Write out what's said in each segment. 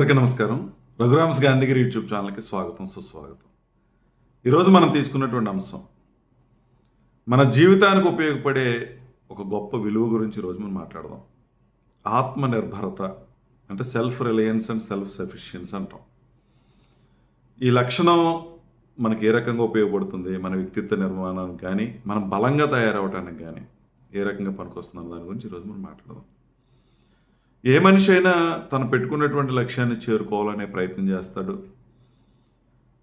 అందరికీ నమస్కారం. రఘురామ్స్ గాంధీగిరి యూట్యూబ్ ఛానల్కి స్వాగతం సుస్వాగతం. ఈరోజు మనం తీసుకున్నటువంటి అంశం మన జీవితానికి ఉపయోగపడే ఒక గొప్ప విలువ గురించి ఈరోజు మనం మాట్లాడదాం. ఆత్మ నిర్భరత అంటే self reliance and self sufficiency అంటాం. ఈ లక్షణం మనకి ఏ రకంగా ఉపయోగపడుతుంది? మన వ్యక్తిత్వ నిర్మాణానికి కానీ మనం బలంగా తయారవడానికి కానీ ఏ రకంగా పనికొస్తుంది దాని గురించి ఈరోజు మనం మాట్లాడదాం. ఏ మనిషి అయినా తను పెట్టుకున్నటువంటి లక్ష్యాన్ని చేరుకోవాలనే ప్రయత్నం చేస్తాడు.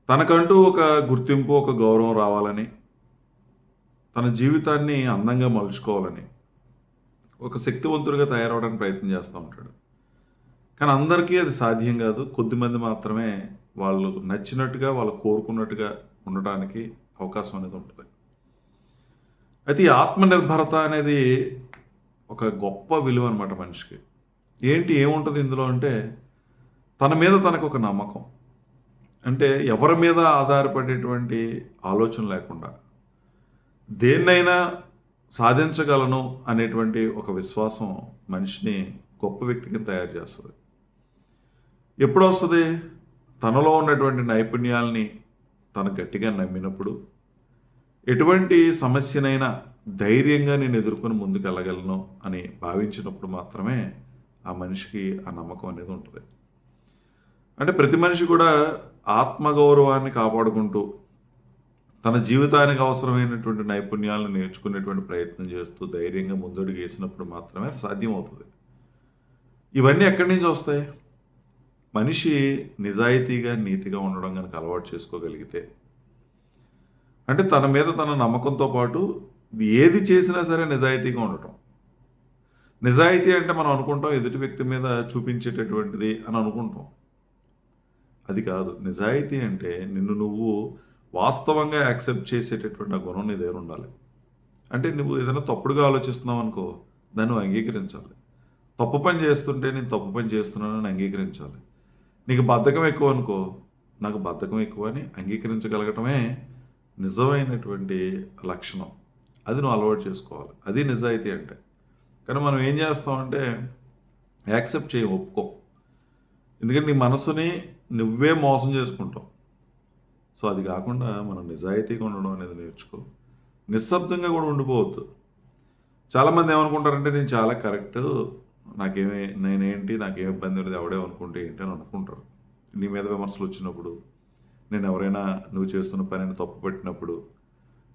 తనకంటూ ఒక గుర్తింపు ఒక గౌరవం రావాలని తన జీవితాన్ని అందంగా మలుచుకోవాలని ఒక శక్తివంతుడిగా తయారవడానికి ప్రయత్నం చేస్తూ ఉంటాడు. కానీ అందరికీ అది సాధ్యం కాదు. కొద్దిమంది మాత్రమే వాళ్ళు నచ్చినట్టుగా వాళ్ళు కోరుకున్నట్టుగా ఉండటానికి అవకాశం అనేది ఉంటుంది. అయితే ఈ ఆత్మనిర్భరత అనేది ఒక గొప్ప విలువ అనమాట మనిషికి. ఏంటి ఏముంటుంది ఇందులో అంటే తన మీద తనకు ఒక నమ్మకం. అంటే ఎవరి మీద ఆధారపడేటువంటి ఆలోచన లేకుండా దేన్నైనా సాధించగలను అనేటువంటి ఒక విశ్వాసం మనిషిని గొప్ప వ్యక్తికి తయారు చేస్తుంది. ఎప్పుడు వస్తుంది? తనలో ఉన్నటువంటి నైపుణ్యాల్ని తను గట్టిగా నమ్మినప్పుడు ఎటువంటి సమస్యనైనా ధైర్యంగా నేను ఎదుర్కొని ముందుకు వెళ్ళగలను అని భావించినప్పుడు మాత్రమే ఆ మనిషికి ఆ నమ్మకం అనేది ఉంటుంది. అంటే ప్రతి మనిషి కూడా ఆత్మగౌరవాన్ని కాపాడుకుంటూ తన జీవితానికి అవసరమైనటువంటి నైపుణ్యాలను నేర్చుకునేటువంటి ప్రయత్నం చేస్తూ ధైర్యంగా ముందడుగు వేసినప్పుడు మాత్రమే సాధ్యమవుతుంది. ఇవన్నీ ఎక్కడి నుంచి వస్తాయి? మనిషి నిజాయితీగా నీతిగా ఉండడం కనుక అలవాటు చేసుకోగలిగితే అంటే తన మీద తన నమ్మకంతో పాటు ఏది చేసినా సరే నిజాయితీగా ఉండటం. నిజాయితీ అంటే మనం అనుకుంటాం ఎదుటి వ్యక్తి మీద చూపించేటటువంటిది అని అనుకుంటాం. అది కాదు. నిజాయితీ అంటే నిన్ను నువ్వు వాస్తవంగా యాక్సెప్ట్ చేసేటటువంటి ఆ గుణం నీ దగ్గర ఉండాలి. అంటే నువ్వు ఏదైనా తప్పుడుగా ఆలోచిస్తున్నావు అనుకో దాన్ని నువ్వు అంగీకరించాలి. తప్పు పని చేస్తుంటే నేను తప్పు పని చేస్తున్నానని అంగీకరించాలి. నీకు బద్ధకం ఎక్కువ అనుకో నాకు బద్ధకం ఎక్కువ అని అంగీకరించగలగటమే నిజమైనటువంటి లక్షణం. అది నువ్వు అలవాటు చేసుకోవాలి. అది నిజాయితీ అంటే. కానీ మనం ఏం చేస్తామంటే యాక్సెప్ట్ చేయ ఒప్పుకో. ఎందుకంటే నీ మనసుని నువ్వే మోసం చేసుకుంటావు. సో అది కాకుండా మనం నిజాయితీగా ఉండడం అనేది నేర్చుకో. నిశ్శబ్దంగా కూడా ఉండిపోవద్దు. చాలామంది ఏమనుకుంటారంటే నేను చాలా కరెక్ట్ నాకేమే నేనేంటి నాకేం ఇబ్బంది లేదు ఎవడే అనుకుంటే ఏంటి అని అనుకుంటారు. నీ మీద విమర్శలు వచ్చినప్పుడు నేను ఎవరైనా నువ్వు చేస్తున్న పనిని తప్పు పెట్టినప్పుడు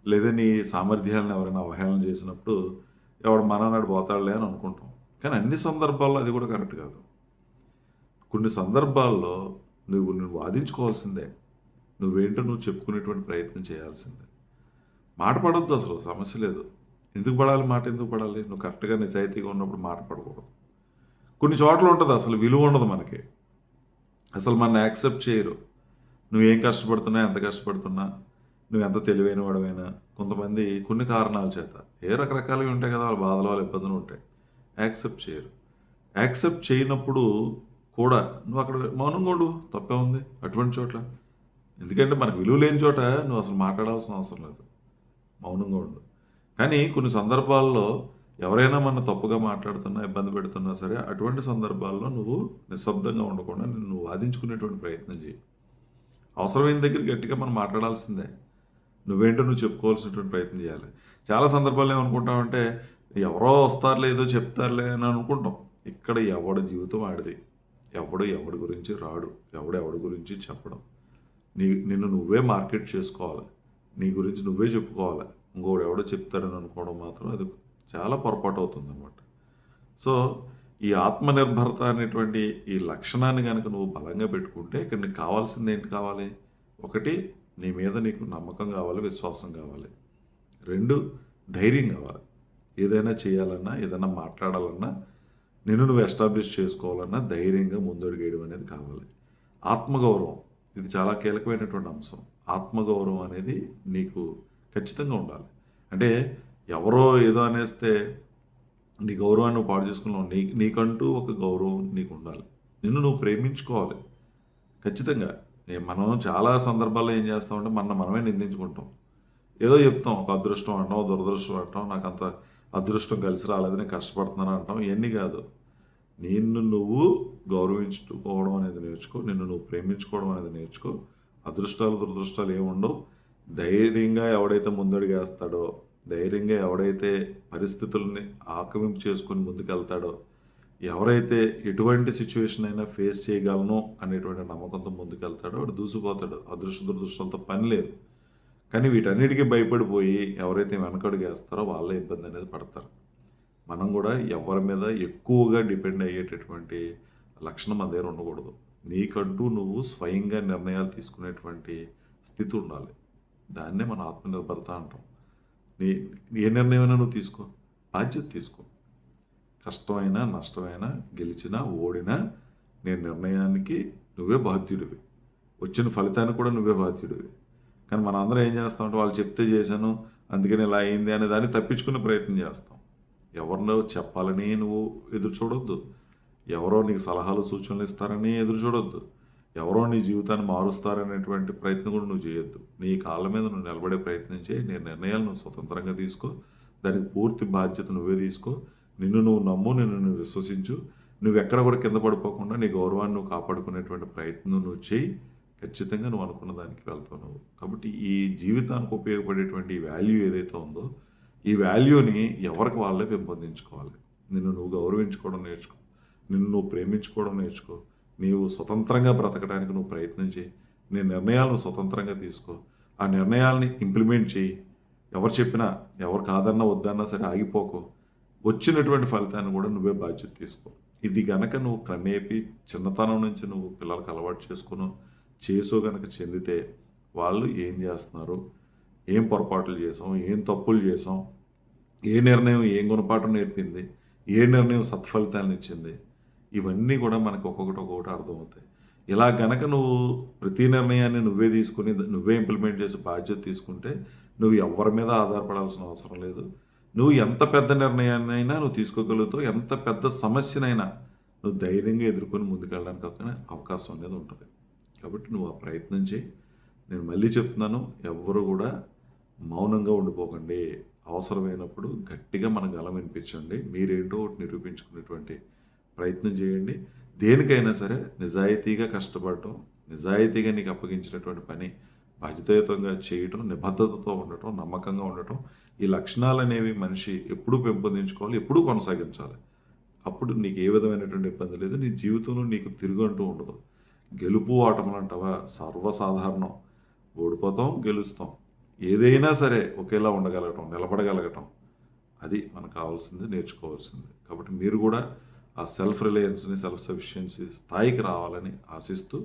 లేదా నీ సామర్థ్యాలను ఎవరైనా అవహేళన చేసినప్పుడు ఎవడు మననాడు పోతాడులే అని అనుకుంటాం. కానీ అన్ని సందర్భాల్లో అది కూడా కరెక్ట్ కాదు. కొన్ని సందర్భాల్లో నువ్వు నువ్వు వాదించుకోవాల్సిందే. నువ్వేంటో నువ్వు చెప్పుకునేటువంటి ప్రయత్నం చేయాల్సిందే. మాట పడద్దు అసలు సమస్య లేదు. ఎందుకు పడాలి మాట ఎందుకు పడాలి? నువ్వు కరెక్ట్గా నిజాయితీగా ఉన్నప్పుడు మాట పడకూడదు. కొన్ని చోట్ల ఉంటుంది అసలు విలువ ఉండదు మనకి. అసలు మన యాక్సెప్ట్ చేయరు. నువ్వేం కష్టపడుతున్నా ఎంత కష్టపడుతున్నా నువ్వు ఎంత తెలివైన వాడమైనా కొంతమంది కొన్ని కారణాల చేత ఏ రకరకాలుగా ఉంటాయి కదా వాళ్ళ బాధలు వాళ్ళ ఇబ్బందులు ఉంటాయి. యాక్సెప్ట్ చేయరు. యాక్సెప్ట్ చేయనప్పుడు కూడా నువ్వు అక్కడ మౌనంగా ఉండు తప్పే ఉంది అటువంటి చోట్ల. ఎందుకంటే మనకు విలువ లేని చోట నువ్వు అసలు మాట్లాడాల్సిన అవసరం లేదు. మౌనంగా ఉండు. కానీ కొన్ని సందర్భాల్లో ఎవరైనా మన తప్పుగా మాట్లాడుతున్నా ఇబ్బంది పెడుతున్నా సరే అటువంటి సందర్భాల్లో నువ్వు నిశ్శబ్దంగా ఉండకుండా నువ్వు వాదించుకునేటువంటి ప్రయత్నం చేయి. అవసరమైన దగ్గర గట్టిగా మనం మాట్లాడాల్సిందే. నువ్వేంటో నువ్వు చెప్పుకోవాల్సినటువంటి ప్రయత్నం చేయాలి. చాలా సందర్భాలు ఏమనుకుంటామంటే ఎవరో వస్తారులే ఏదో చెప్తారులే అని అనుకుంటాం. ఇక్కడ ఎవడి జీవితం ఆడిది? ఎవడు ఎవడి గురించి రాడు? ఎవడు ఎవడి గురించి చెప్పడం? నీ నిన్ను నువ్వే మార్కెట్ చేసుకోవాలి. నీ గురించి నువ్వే చెప్పుకోవాలి. ఇంకోడు ఎవడో చెప్తాడని అనుకోవడం మాత్రం అది చాలా పొరపాటు అవుతుంది అనమాట సో ఈ ఆత్మనిర్భరత అనేటువంటి ఈ లక్షణాన్ని కనుక నువ్వు బలంగా పెట్టుకుంటే ఇక్కడ నీకు కావాల్సింది ఏంటి కావాలి? ఒకటి నీ మీద నీకు నమ్మకం కావాలి విశ్వాసం కావాలి. రెండు ధైర్యం కావాలి. ఏదైనా చేయాలన్నా ఏదైనా మాట్లాడాలన్నా నిన్ను నువ్వు ఎస్టాబ్లిష్ చేసుకోవాలన్నా ధైర్యంగా ముందడుగేయడం అనేది కావాలి. ఆత్మగౌరవం ఇది చాలా కీలకమైనటువంటి అంశం. ఆత్మగౌరవం అనేది నీకు ఖచ్చితంగా ఉండాలి. అంటే ఎవరో ఏదో అనేస్తే నీ గౌరవాన్ని నువ్వు పాడు చేసుకున్నావు. నీ నీకంటూ ఒక గౌరవం నీకు ఉండాలి. నిన్ను నువ్వు ప్రేమించుకోవాలి. ఖచ్చితంగా మనం చాలా సందర్భాల్లో ఏం చేస్తామంటే మన మనమే నిందించుకుంటాం. ఏదో చెప్తాం ఒక అదృష్టం అంటాం దురదృష్టం అంటాం నాకు అంత అదృష్టం కలిసి రాలేదు నేను కష్టపడుతున్నాను అంటాం ఇవన్నీ కాదు. నిన్ను నువ్వు గౌరవించుకోవడం అనేది నేర్చుకో నిన్ను నువ్వు ప్రేమించుకోవడం అనేది నేర్చుకో. అదృష్టాలు దురదృష్టాలు ఏముండవు ధైర్యంగా ఎవడైతే ముందడుగేస్తాడో ధైర్యంగా ఎవడైతే పరిస్థితుల్ని ఆక్రమింపు చేసుకొని ముందుకెళ్తాడో ఎవరైతే ఎటువంటి సిచ్యువేషన్ అయినా ఫేస్ చేయగలను అనేటువంటి నమ్మకంతో ముందుకెళ్తాడో వాడు దూసిపోతాడు అదృష్ట దురదృష్టంతో పని లేదు. కానీ వీటన్నిటికీ భయపడిపోయి ఎవరైతే వెనకడుగేస్తారో వాళ్ళే ఇబ్బంది అనేది పడతారు. మనం కూడా ఎవరి మీద ఎక్కువగా డిపెండ్ అయ్యేటటువంటి లక్షణం మన దగ్గర ఉండకూడదు. నీకంటూ నువ్వు స్వయంగా నిర్ణయాలు తీసుకునేటువంటి స్థితి ఉండాలి. దాన్నే మన ఆత్మనిర్భరత అంటాం. నీ ఏ నిర్ణయమైనా నువ్వు తీసుకో. బాధ్యత తీసుకో. కష్టమైనా నష్టమైనా గెలిచినా ఓడినా నీ నిర్ణయానికి నువ్వే బాధ్యుడివి. వచ్చిన ఫలితానికి కూడా నువ్వే బాధ్యుడివి. కానీ మన అందరం ఏం చేస్తామంటే వాళ్ళు చెప్తే చేశాను అందుకని ఇలా అయింది అనే దాన్ని తప్పించుకునే ప్రయత్నం చేస్తాం. ఎవరినో చెప్పాలని నువ్వు ఎదురు చూడొద్దు. ఎవరో నీకు సలహాలు సూచనలు ఇస్తారని ఎదురు చూడొద్దు. ఎవరో నీ జీవితాన్ని మారుస్తారనేటువంటి ప్రయత్నం కూడా నువ్వు చేయొద్దు. నీ కాళ్ళ మీద నువ్వు నిలబడే ప్రయత్నం చేయి. నీ నిర్ణయాలు నువ్వు స్వతంత్రంగా తీసుకో. దానికి పూర్తి బాధ్యత నువ్వే తీసుకో. నిన్ను నువ్వు నమ్ము నిన్ను నువ్వు విశ్వసించు. నువ్వు ఎక్కడ కూడా కింద పడిపోకుండా నీ గౌరవాన్ని నువ్వు కాపాడుకునేటువంటి ప్రయత్నం నువ్వు చేయి. ఖచ్చితంగా నువ్వు అనుకున్న దానికి వెళ్తావు నువ్వు. కాబట్టి ఈ జీవితానికి ఉపయోగపడేటువంటి వాల్యూ ఏదైతే ఉందో ఈ వాల్యూని ఎవరికి వాళ్ళే పెంపొందించుకోవాలి. నిన్ను నువ్వు గౌరవించుకోవడం నేర్చుకో. నిన్ను నువ్వు ప్రేమించుకోవడం నేర్చుకో. నీవు స్వతంత్రంగా బ్రతకడానికి నువ్వు ప్రయత్నం చేయి. నీ నిర్ణయాలను స్వతంత్రంగా తీసుకో. ఆ నిర్ణయాల్ని ఇంప్లిమెంట్ చేయి. ఎవరు చెప్పినా ఎవరు కాదన్నా వద్దన్నా సరే ఆగిపోకు. వచ్చినటువంటి ఫలితాన్ని కూడా నువ్వే బాధ్యత తీసుకో. ఇది గనక నువ్వు క్రమేపీ చిన్నతనం నుంచి నువ్వు పిల్లలకు అలవాటు చేసుకుని చేసో గనక చెందితే వాళ్ళు ఏం చేస్తున్నారు ఏం పొరపాట్లు చేసాం ఏం తప్పులు చేసాం ఏ నిర్ణయం ఏం గుణపాఠం నేర్పింది ఏ నిర్ణయం సత్ఫలితాలను ఇచ్చింది ఇవన్నీ కూడా మనకు ఒక్కొక్కటి ఒక్కొక్కటి అర్థమవుతాయి. ఇలా గనక నువ్వు ప్రతి నిర్ణయాన్ని నువ్వే తీసుకుని నువ్వే ఇంప్లిమెంట్ చేసి బాధ్యత తీసుకుంటే నువ్వు ఎవరి మీద ఆధారపడాల్సిన అవసరం లేదు. నువ్వు ఎంత పెద్ద నిర్ణయాన్నైనా నువ్వు తీసుకోగలుగుతావు ఎంత పెద్ద సమస్యనైనా నువ్వు ధైర్యంగా ఎదుర్కొని ముందుకెళ్ళడానికి ఒక అవకాశం అనేది ఉంటుంది. కాబట్టి నువ్వు ఆ ప్రయత్నం చేయి. నేను మళ్ళీ చెప్తున్నాను ఎవ్వరు కూడా మౌనంగా ఉండిపోకండి. అవసరమైనప్పుడు గట్టిగా మన గలం వినిపించండి. మీరేంటో ఒకటి నిరూపించుకునేటువంటి ప్రయత్నం చేయండి. దేనికైనా సరే నిజాయితీగా కష్టపడటం నిజాయితీగా నీకు అప్పగించినటువంటి పని బాధ్యతాయుతంగా చేయటం నిబద్ధతతో ఉండటం నమ్మకంగా ఉండటం ఈ లక్షణాలు అనేవి మనిషి ఎప్పుడూ పెంపొందించుకోవాలి ఎప్పుడూ కొనసాగించాలి. అప్పుడు నీకు ఏ విధమైనటువంటి ఇబ్బంది లేదు నీ జీవితంలో నీకు తిరుగంటూ ఉండదు. గెలుపు ఆటములు అంటావా? సర్వసాధారణం. ఓడిపోతాం గెలుస్తాం. ఏదైనా సరే ఒకేలా ఉండగలగటం నిలబడగలగటం అది మనకు కావాల్సింది నేర్చుకోవాల్సింది. కాబట్టి మీరు కూడా ఆ సెల్ఫ్ రిలయన్స్ని సెల్ఫ్ సఫిషియన్సీ స్థాయికి రావాలని ఆశిస్తూ